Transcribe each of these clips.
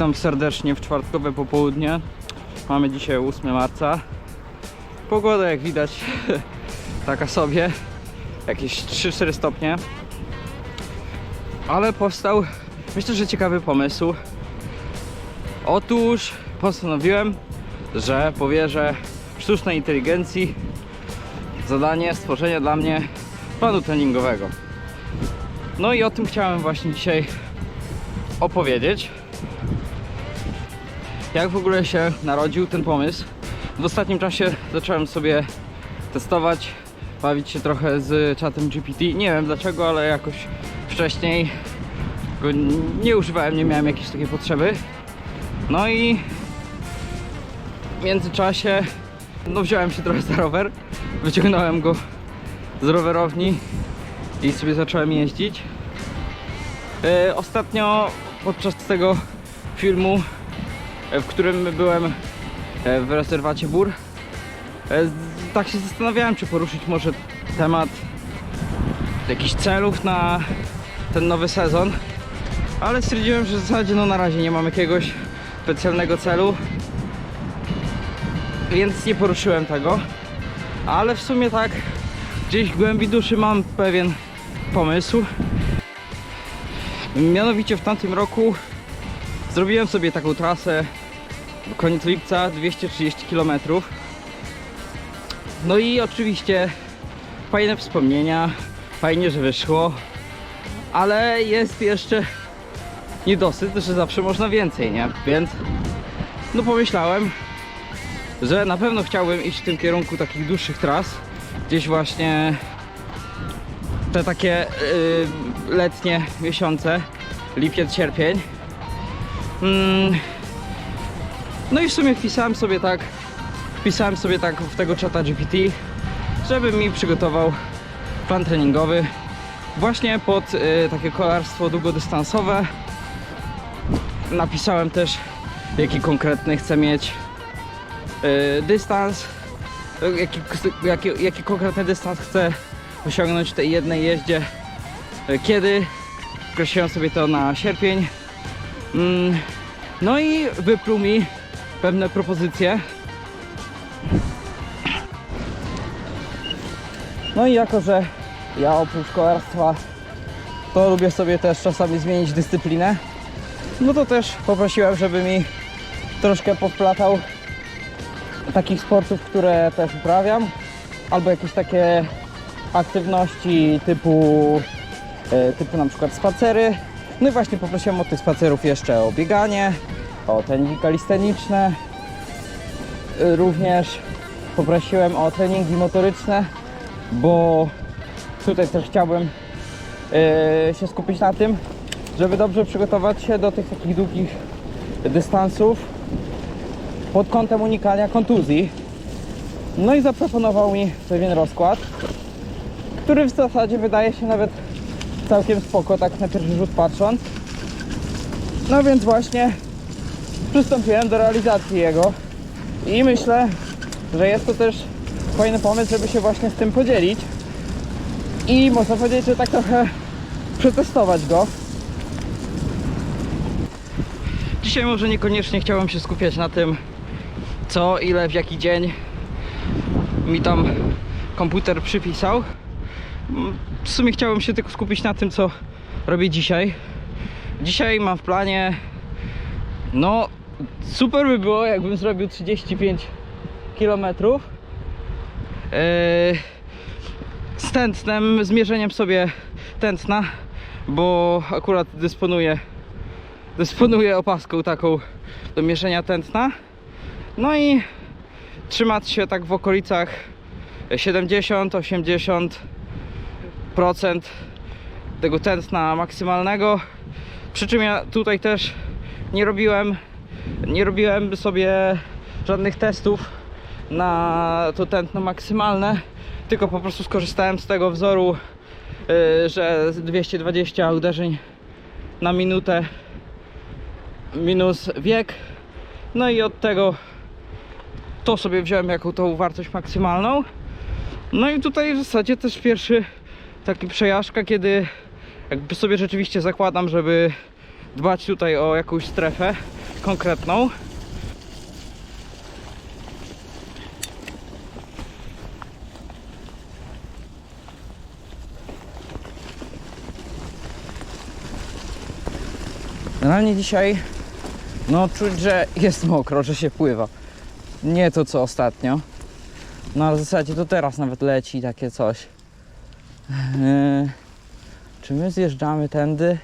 Witam serdecznie w czwartkowe popołudnie. Mamy dzisiaj 8 marca. Pogoda jak widać taka sobie. Jakieś 3-4 stopnie. Ale powstał myślę, że ciekawy pomysł. Otóż postanowiłem, że powierzę sztucznej inteligencji zadanie stworzenia dla mnie planu treningowego. No i o tym chciałem właśnie dzisiaj opowiedzieć. Jak w ogóle się narodził ten pomysł? W ostatnim czasie zacząłem sobie testować, bawić się trochę z czatem GPT. Nie wiem dlaczego, ale jakoś wcześniej go nie używałem, nie miałem jakiejś takiej potrzeby. No i w międzyczasie no wziąłem się trochę za rower, wyciągnąłem go z rowerowni i sobie zacząłem jeździć. E, Ostatnio podczas tego filmu, w którym byłem e, w rezerwacie Bór, e, tak się zastanawiałem, czy poruszyć może temat jakichś celów na ten nowy sezon, ale stwierdziłem, że w zasadzie no na razie nie mam jakiegoś specjalnego celu, więc nie poruszyłem tego, ale w sumie tak gdzieś w głębi duszy mam pewien pomysł. Mianowicie w tamtym roku zrobiłem sobie taką trasę koniec lipca 230 km. No i oczywiście fajne wspomnienia, fajnie, że wyszło, ale jest jeszcze niedosyt, że zawsze można więcej, nie? Więc no pomyślałem, że na pewno chciałbym iść w tym kierunku takich dłuższych tras, gdzieś właśnie te takie y, letnie miesiące, lipiec, sierpień. Mm. No i w sumie wpisałem sobie tak, wpisałem sobie tak w tego czata GPT, żeby mi przygotował plan treningowy właśnie pod y, takie kolarstwo długodystansowe. Napisałem też jaki konkretny chcę mieć y, dystans, y, jaki, jaki, jaki konkretny dystans chcę osiągnąć w tej jednej jeździe. E, Kiedy? Określiłem sobie to na sierpień. Mm, No i wypluł mi pewne propozycje. No i jako, że ja oprócz kolarstwa to lubię sobie też czasami zmienić dyscyplinę, no to też poprosiłem, żeby mi troszkę powplatał takich sportów, które też uprawiam, albo jakieś takie aktywności typu, e, typu na przykład spacery. No i właśnie poprosiłem od tych spacerów jeszcze o bieganie, o treningi kalisteniczne. E, Również poprosiłem o treningi motoryczne, bo tutaj też chciałbym e, się skupić na tym, żeby dobrze przygotować się do tych takich długich dystansów pod kątem unikania kontuzji. No i zaproponował mi pewien rozkład, który w zasadzie wydaje się nawet całkiem spoko, tak na pierwszy rzut patrząc. No więc właśnie przystąpiłem do realizacji jego i myślę, że jest to też fajny pomysł, żeby się właśnie z tym podzielić i można powiedzieć, że tak trochę przetestować go. Dzisiaj może niekoniecznie chciałem się skupiać na tym, co, ile, w jaki dzień mi tam komputer przypisał. W sumie chciałem się tylko skupić na tym, co robię dzisiaj. Dzisiaj mam w planie, no super by było, jakbym zrobił 35 km z tętnem, zmierzeniem sobie tętna, bo akurat dysponuję dysponuję opaską taką do mierzenia tętna. No i trzymać się tak w okolicach 70-80% tego tętna maksymalnego. Przy czym ja tutaj też nie robiłem nie robiłem sobie żadnych testów na to tętno maksymalne, tylko po prostu skorzystałem z tego wzoru, yy, że 220 uderzeń na minutę minus wiek. No i od tego to sobie wziąłem jako tą wartość maksymalną. No i tutaj w zasadzie też pierwszy taki przejażdżka, kiedy jakby sobie rzeczywiście zakładam, żeby dbać tutaj o jakąś strefę, konkretną. Generalnie dzisiaj no czuć, że jest mokro, że się pływa. Nie to co ostatnio. No ale w zasadzie to teraz nawet leci takie coś. Yy, czy my zjeżdżamy tędy?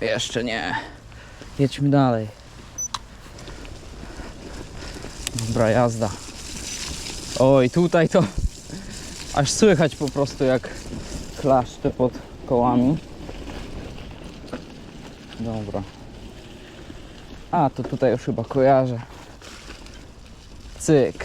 Jeszcze nie. Jedźmy dalej. Dobra jazda. Oj, tutaj to aż słychać po prostu jak klaszcze pod kołami. Dobra. A, to tutaj już chyba kojarzę. Cyk.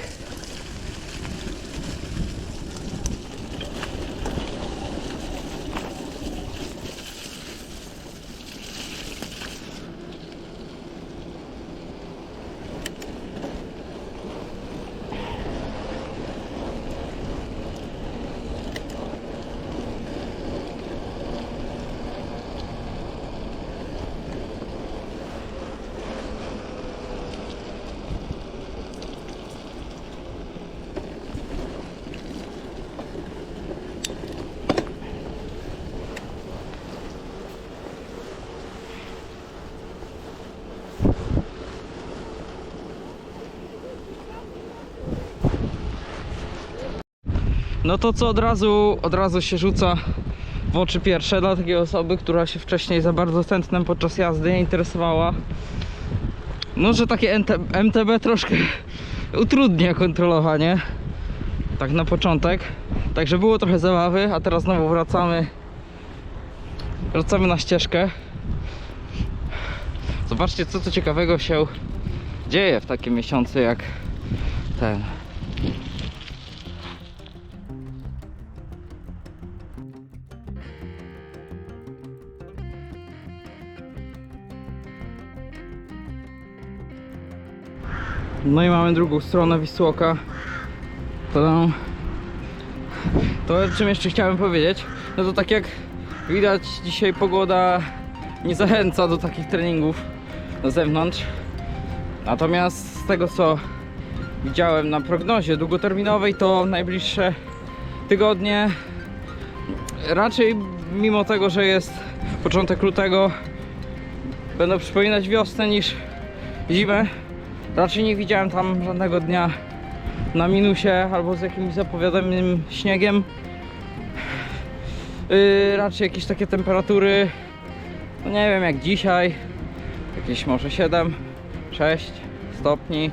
No to co od razu, od razu się rzuca w oczy pierwsze dla takiej osoby, która się wcześniej za bardzo tętnem podczas jazdy nie interesowała. No, że takie MTB troszkę utrudnia kontrolowanie. Tak na początek. Także było trochę zabawy, a teraz znowu wracamy. Wracamy na ścieżkę. Zobaczcie, co tu ciekawego się dzieje w takim miesiącu jak ten. No i mamy drugą stronę Wisłoka. To, to czym jeszcze chciałem powiedzieć, no to tak jak widać dzisiaj pogoda nie zachęca do takich treningów na zewnątrz. Natomiast z tego co widziałem na prognozie długoterminowej to najbliższe tygodnie raczej mimo tego, że jest początek lutego będą przypominać wiosnę niż zimę. Raczej nie widziałem tam żadnego dnia na minusie albo z jakimś zapowiadanym śniegiem. Yy, raczej jakieś takie temperatury, no nie wiem jak dzisiaj, jakieś może 7, 6 stopni.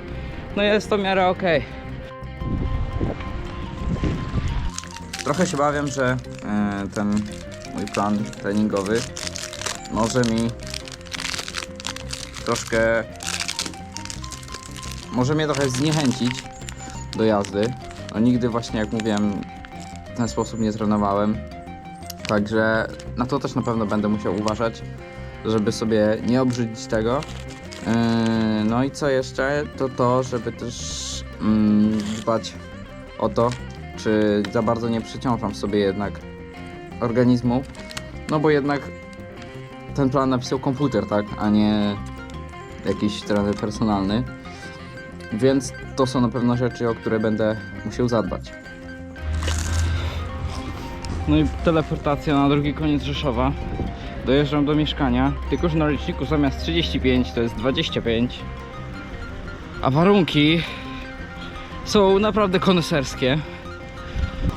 No jest to w miarę ok. Trochę się bawię, że e, ten mój plan treningowy może mi troszkę może mnie trochę zniechęcić do jazdy. No nigdy właśnie, jak mówiłem, w ten sposób nie trenowałem. Także na to też na pewno będę musiał uważać, żeby sobie nie obrzydzić tego. Yy, No i co jeszcze, to to, żeby też mm, dbać o to, czy za bardzo nie przyciążam sobie jednak organizmu. No bo jednak ten plan napisał komputer, tak, a nie jakiś trener personalny. Więc to są na pewno rzeczy, o które będę musiał zadbać. No i teleportacja na drugi koniec Rzeszowa. Dojeżdżam do mieszkania, tylko że na liczniku zamiast 35 to jest 25. A warunki są naprawdę koneserskie.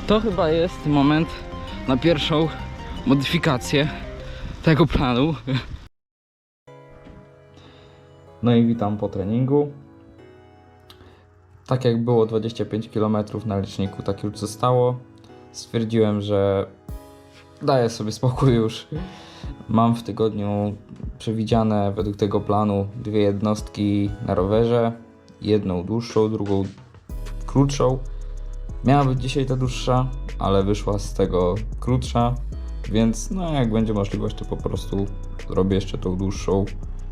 To chyba jest moment na pierwszą modyfikację tego planu. No i witam po treningu. Tak jak było 25 km na liczniku, tak już zostało. Stwierdziłem, że daję sobie spokój już. Mam w tygodniu przewidziane według tego planu dwie jednostki na rowerze. Jedną dłuższą, drugą krótszą. Miała być dzisiaj ta dłuższa, ale wyszła z tego krótsza. Więc no jak będzie możliwość, to po prostu zrobię jeszcze tą dłuższą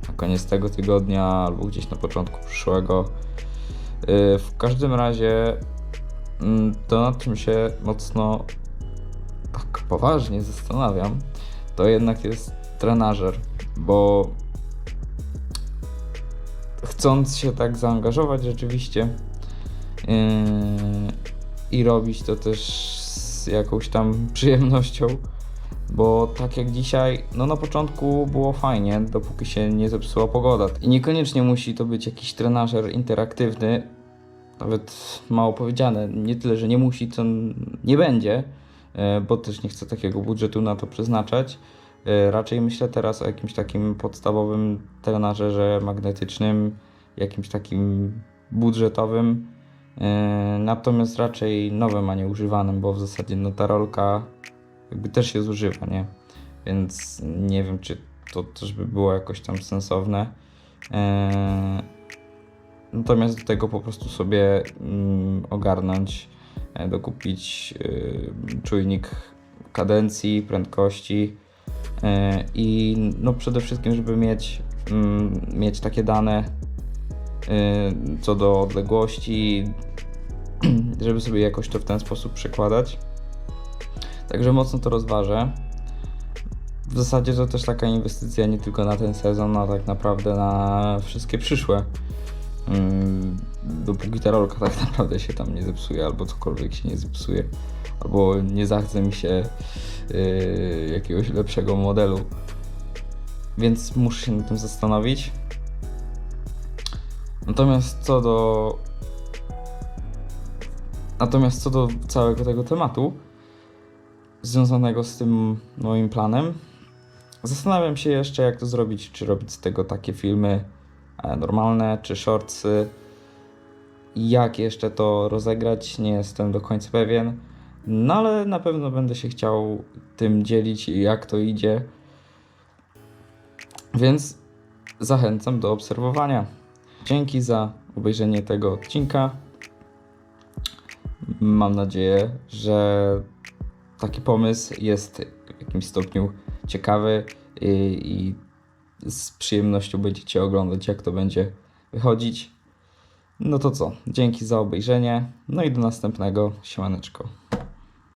na koniec tego tygodnia albo gdzieś na początku przyszłego. Yy, W każdym razie mm, to nad czym się mocno tak poważnie zastanawiam, to jednak jest trenażer, bo chcąc się tak zaangażować rzeczywiście yy, i robić to też z jakąś tam przyjemnością, bo tak jak dzisiaj, no na początku było fajnie, dopóki się nie zepsuła pogoda. I niekoniecznie musi to być jakiś trenażer interaktywny, nawet mało powiedziane, nie tyle, że nie musi, to nie będzie, e, bo też nie chcę takiego budżetu na to przeznaczać. E, Raczej myślę teraz o jakimś takim podstawowym trenażerze magnetycznym, jakimś takim budżetowym, e, natomiast raczej nowym, a nie używanym, bo w zasadzie no ta rolka jakby też się zużywa, nie? Więc nie wiem, czy to też by było jakoś tam sensowne. E, Natomiast do tego po prostu sobie mm, ogarnąć, e, dokupić y, czujnik kadencji, prędkości e, i no przede wszystkim, żeby mieć, mm, mieć takie dane co do odległości, żeby sobie jakoś to w ten sposób przekładać. Także mocno to rozważę. W zasadzie to też taka inwestycja nie tylko na ten sezon, a tak naprawdę na wszystkie przyszłe. Mm, dopóki ta rolka tak naprawdę się tam nie zepsuje, albo cokolwiek się nie zepsuje, albo nie zachce mi się yy, jakiegoś lepszego modelu. Więc muszę się nad tym zastanowić. Natomiast co do. Natomiast co do całego tego tematu związanego z tym moim planem, zastanawiam się jeszcze, jak to zrobić. Czy robić z tego takie filmy e, normalne, czy shortsy. Jak jeszcze to rozegrać, nie jestem do końca pewien. No ale na pewno będę się chciał tym dzielić i jak to idzie. Więc zachęcam do obserwowania. Dzięki za obejrzenie tego odcinka. Mam nadzieję, że taki pomysł jest w jakimś stopniu ciekawy i, i z przyjemnością będziecie oglądać, jak to będzie wychodzić. No to co? Dzięki za obejrzenie. No i do następnego. Siemaneczko.